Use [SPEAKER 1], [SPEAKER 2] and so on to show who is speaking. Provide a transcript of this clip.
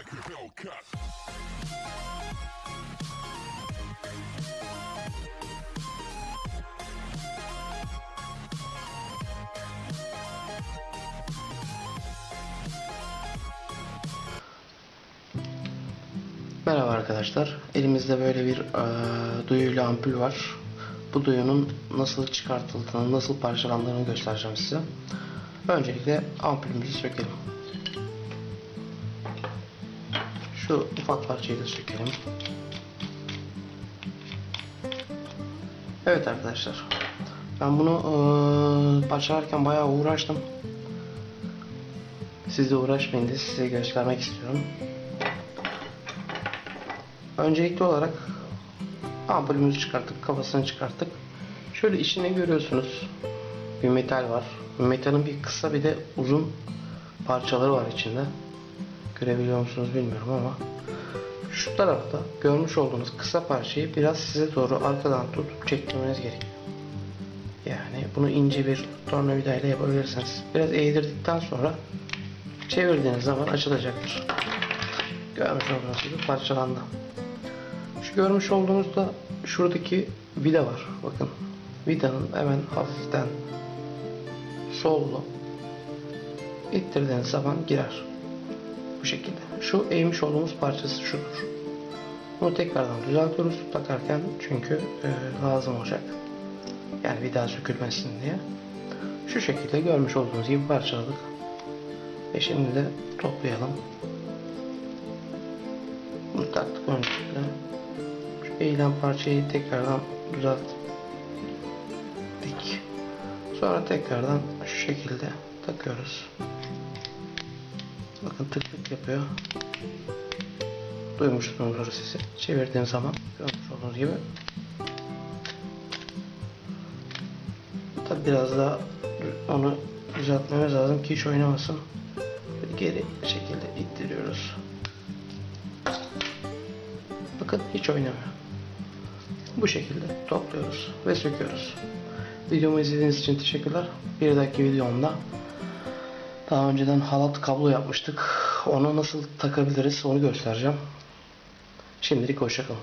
[SPEAKER 1] like a Hellcat.
[SPEAKER 2] Merhaba arkadaşlar. Elimizde böyle bir eee duyuyla ampul var. Bu duyunun nasıl çıkartıldığını, nasıl parçalandığını göstereceğim size. Öncelikle ampulümüzü sökelim. Şu ufak parçayı da sökelim. Evet arkadaşlar. Ben bunu eee, parçalarken bayağı uğraştım. Siz de uğraşmayın diye size göstermek istiyorum. Öncelikli olarak ampulümüzü çıkarttık, kafasını çıkarttık. Şöyle içinde görüyorsunuz bir metal var. Metalin bir kısa bir de uzun parçaları var içinde. Görebiliyor musunuz bilmiyorum ama şu tarafta görmüş olduğunuz kısa parçayı biraz size doğru arkadan tutup çektirmeniz gerekiyor. Yani bunu ince bir tornavida ile yapabilirsiniz. Biraz eğdirdikten sonra çevirdiğiniz zaman açılacaktır. Görmüş olduğunuz gibi parçalandı. Şu görmüş olduğunuzda şuradaki vida var. Bakın. Vidanın hemen hafiften sollu ittirdiğiniz zaman girer. Bu şekilde. Şu eğmiş olduğumuz parçası şudur. Bunu tekrardan düzeltiyoruz takarken çünkü e, lazım olacak. Yani bir daha sökülmesin diye. Şu şekilde görmüş olduğunuz gibi parçaladık. Ve şimdi de toplayalım. Bunu taktık öncelikle. Şu eğilen parçayı tekrardan düzelttik. Sonra tekrardan şu şekilde takıyoruz. Bakın tık tık yapıyor. Duymuşsunuzdur sesi. Çevirdiğim zaman görmüş olduğunuz gibi. Tabi biraz daha onu düzeltmemiz lazım ki hiç oynamasın. Geri şekilde ittiriyoruz. Bakın hiç oynamıyor. Bu şekilde topluyoruz ve söküyoruz. Videomu izlediğiniz için teşekkürler. Bir dahaki videomda daha önceden halat kablo yapmıştık. Onu nasıl takabiliriz onu göstereceğim. Şimdilik hoşçakalın.